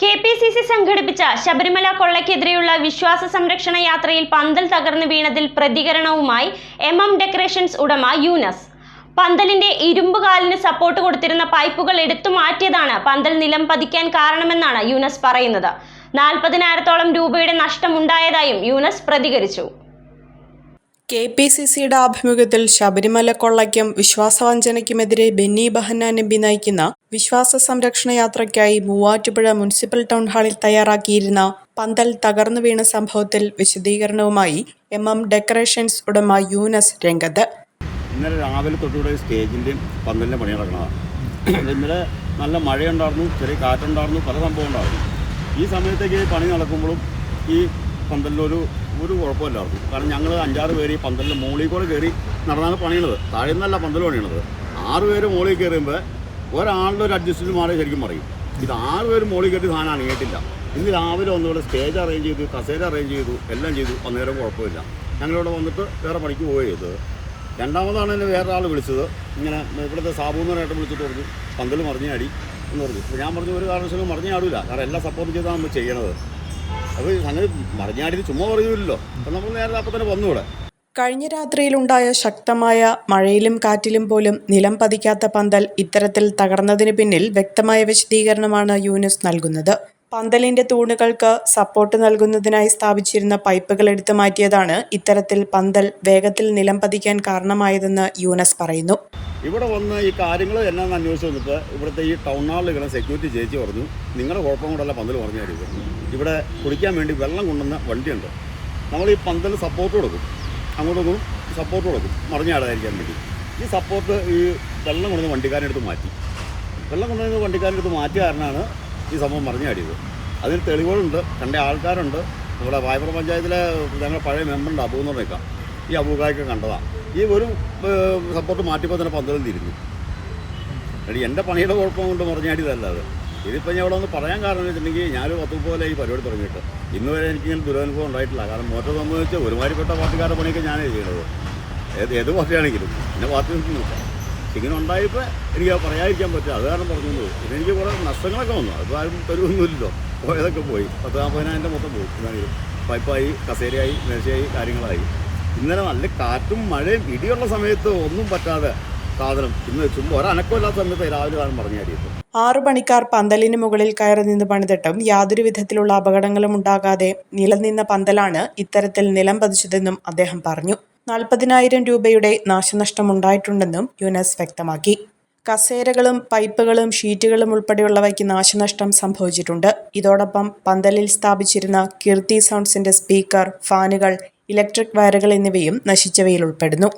K P C C സംഘടിപ്പിച്ച ശബരിമല കൊള്ളയ്ക്കെതിരെയുള്ള വിശ്വാസ സംരക്ഷണ യാത്രയിൽ പന്തൽ തകർന്നു വീണതിൽ പ്രതികരണവുമായി എം എം ഡെക്കറേഷൻസ് ഉടമ യൂനസ്. പന്തലിന്റെ ഇരുമ്പ് കാലിന് സപ്പോർട്ട് കൊടുത്തിരുന്ന പൈപ്പുകൾ എടുത്തു മാറ്റിയതാണ് പന്തൽ നിലം പതിക്കാൻ കാരണമെന്നാണ് യൂനസ് പറയുന്നത്. നാൽപ്പതിനായിരത്തോളം രൂപയുടെ നഷ്ടമുണ്ടായതായും യൂനസ് പ്രതികരിച്ചു. കെ പി സി സിയുടെ ആഭിമുഖ്യത്തിൽ ശബരിമല കൊള്ളയ്ക്കും വിശ്വാസവഞ്ചനയ്ക്കുമെതിരെ ബെന്നി ബഹന്നാൻ എംപി നയിക്കുന്ന വിശ്വാസ സംരക്ഷണ യാത്രയ്ക്കായി മൂവാറ്റുപുഴ മുനിസിപ്പൽ ടൗൺ ഹാളിൽ തയ്യാറാക്കിയിരുന്ന പന്തൽ തകർന്നു വീണ സംഭവത്തിൽ വിശദീകരണവുമായി എം എം ഡെക്കറേഷൻസ് ഉടമ യൂനസ് രംഗത്ത്. ഇന്നലെ രാവിലെ തൊട്ടുകൂടെ സ്റ്റേജിന്റെയും പന്തലിന്റെ പണി നടക്കണതാണ് ഇന്നലെ നല്ല മഴയുണ്ടായിരുന്നു ചെറിയ കാറ്റുണ്ടായിരുന്നു പല സംഭവം ഉണ്ടായിരുന്നു. ഈ സമയത്തേക്ക് പണി നടക്കുമ്പോഴും ഈ പന്തലിലൊരു ഒരു കുഴപ്പമില്ലായിരുന്നു കാരണം ഞങ്ങൾ അഞ്ചാറ് പേര് ഈ പന്തലിന്റെ മുകളിൽ കൂടെ കയറി നടന്നാണ് പണിയണത്. താഴെ നിന്നല്ല പന്തൽ പണിയണത്. ആറ് പേര് മുകളിൽ കയറുമ്പോൾ ഒരാളുടെ ഒരു അഡ്ജസ്റ്റ്മെന്റ് മാറി ശരിക്കും പറയും. ഇത് ആറ് പേര് മുകളിൽ കയറി സാധനം അണിയിട്ടില്ല ഇന്ന് രാവിലെ ഒന്നുകൂടെ സ്റ്റേജ് അറേഞ്ച് ചെയ്തു കസേര അറേഞ്ച് ചെയ്തു എല്ലാം ചെയ്തു. അന്നേരം കുഴപ്പമില്ല. ഞങ്ങളിവിടെ വന്നിട്ട് വേറെ പണിക്ക് പോവുകയും ചെയ്തത്. രണ്ടാമതാണ് എന്നെ വേറെ ആൾ വിളിച്ചത്. ഇങ്ങനെ ഇവിടുത്തെ സാബൂന്നരായിട്ട് വിളിച്ചിട്ട് പറഞ്ഞു പന്തൽ മറിഞ്ഞാടി എന്ന് പറഞ്ഞു. ഞാൻ പറഞ്ഞു ഒരു കാരണവശാലും മറിഞ്ഞാടില്ല കാരണം എല്ലാം സപ്പോർട്ട് ചെയ്താണ് നമ്മൾ ചെയ്യണത്. അപ്പോൾ അങ്ങനെ മറിഞ്ഞാടി ചുമ്മാ പറയുമല്ലോ അപ്പം നമ്മൾ നേരത്തെ അപ്പം തന്നെ വന്നു ഇവിടെ. കഴിഞ്ഞ രാത്രിയിലുണ്ടായ ശക്തമായ മഴയിലും കാറ്റിലും പോലും നിലം പതിക്കാത്ത പന്തൽ ഇത്തരത്തിൽ തകർന്നതിന് പിന്നിൽ വ്യക്തമായ വിശദീകരണമാണ് യൂനിസ് നൽകുന്നത്. പന്തലിന്റെ തൂണുകൾക്ക് സപ്പോർട്ട് നൽകുന്നതിനായി സ്ഥാപിച്ചിരുന്ന പൈപ്പുകൾ എടുത്തു മാറ്റിയതാണ് ഇത്തരത്തിൽ പന്തൽ വേഗത്തിൽ നിലം പതിക്കാൻ കാരണമായതെന്ന് യൂനസ് പറയുന്നു. ഇവിടെ വന്ന് ഈ കാര്യങ്ങൾ എന്നാന്ന് അന്വേഷിച്ച് വന്നിട്ട് ഇവിടുത്തെ ഈ ടൗൺ ഹാളിൽ സെക്യൂരിറ്റി ചേച്ചി പറഞ്ഞു നിങ്ങളുടെ കുഴപ്പം കൊണ്ടല്ല പന്തൽ പറഞ്ഞു തരുന്നത് ഇവിടെ കുടിക്കാൻ വേണ്ടി വെള്ളം കൊണ്ടുവന്ന വണ്ടിയുണ്ട്. നമ്മൾ ഈ പന്തൽ സപ്പോർട്ട് കൊടുക്കും. അങ്ങോട്ടൊന്നും സപ്പോർട്ട് കൊടുക്കും. മറിഞ്ഞാടാതിരിക്കാൻ വേണ്ടി. ഈ സപ്പോർട്ട് ഈ വെള്ളം കൊണ്ടുവന്ന് വണ്ടിക്കാരനെടുത്ത് മാറ്റി. വെള്ളം കൊണ്ടുവന്ന് വണ്ടിക്കാരനെടുത്ത് മാറ്റിയ കാരണമാണ് ഈ സംഭവം മറിഞ്ഞാടിയത് അതിന് തെളിവുകളുണ്ട്. കണ്ട ആൾക്കാരുണ്ട്. നമ്മുടെ വായ്പ പഞ്ചായത്തിലെ ഞങ്ങളുടെ പഴയ മെമ്പറുണ്ട് അബൂ എന്ന് പറഞ്ഞേക്കാം ഈ അബൂക്കായൊക്കെ കണ്ടതാണ് ഈ ഒരു സപ്പോർട്ട് മാറ്റിയപ്പോൾ തന്നെ പന്തലും തിരിഞ്ഞു. എന്റെ പണിയുടെ കുഴപ്പം കൊണ്ട് മറിഞ്ഞാടിയതല്ല അത്. ഇതിപ്പോൾ ഞാൻ ഇവിടെ ഒന്ന് പറയാൻ കാരണം വെച്ചിട്ടുണ്ടെങ്കിൽ ഞാനൊരു പത്ത് പോലെ ഈ പരിപാടി തുടങ്ങിയിട്ട്. ഇന്ന് വരെ എനിക്ക് ഇങ്ങനെ ദുരനുഭവം ഉണ്ടായിട്ടില്ല. കാരണം മോറ്റർ സംബന്ധിച്ച് ഒരുമാതിരിപ്പെട്ട പാർട്ടിക്കാരുടെ പണിയൊക്കെ ഞാനേ ചെയ്യണത് ഏത് ഏത് പാർട്ടിയാണെങ്കിലും. എന്റെ പാർട്ടി നോക്കാം ഇങ്ങനെ ഉണ്ടായപ്പോൾ എനിക്ക് പറയാതിരിക്കാൻ പറ്റും അത് കാരണം പറഞ്ഞു പിന്നെ എനിക്ക് കുറേ നഷ്ടങ്ങളൊക്കെ വന്നു. അതിപ്പോൾ ആരും തരുമൊന്നുമില്ലല്ലോ പോയതൊക്കെ പോയി. പത്ത് നാൽപ്പതിനായിരം മൊത്തം പോയി. ഇതാണെങ്കിലും പൈപ്പായി കസേരയായി മേശയായി കാര്യങ്ങളായി. ഇന്നലെ നല്ല കാറ്റും മഴയും ഇടിയുള്ള സമയത്ത് ഒന്നും പറ്റാതെ സാധനം. ഇന്ന് ചുമ്മാ ഒരനക്കമില്ലാത്ത സമയത്ത് രാവിലെ പറഞ്ഞു ആറു പണിക്കാർ പന്തലിന് മുകളിൽ കയറി നിന്ന് പണിതിട്ടും യാതൊരു വിധത്തിലുള്ള അപകടങ്ങളും ഉണ്ടാകാതെ നിലനിന്ന പന്തലാണ് ഇത്തരത്തിൽ നിലം പതിച്ചതെന്നും അദ്ദേഹം പറഞ്ഞു. നാൽപ്പതിനായിരം രൂപയുടെ നാശനഷ്ടമുണ്ടായിട്ടുണ്ടെന്നും യുനസ് വ്യക്തമാക്കി. കസേരകളും പൈപ്പുകളും ഷീറ്റുകളും ഉൾപ്പെടെയുള്ളവയ്ക്ക് നാശനഷ്ടം സംഭവിച്ചിട്ടുണ്ട്. ഇതോടൊപ്പം പന്തലിൽ സ്ഥാപിച്ചിരുന്ന കീർത്തി സൗണ്ട്സിന്റെ സ്പീക്കർ ഫാനുകൾ ഇലക്ട്രിക് വയറുകൾ എന്നിവയും നശിച്ചവയിൽ ഉൾപ്പെടുന്നു.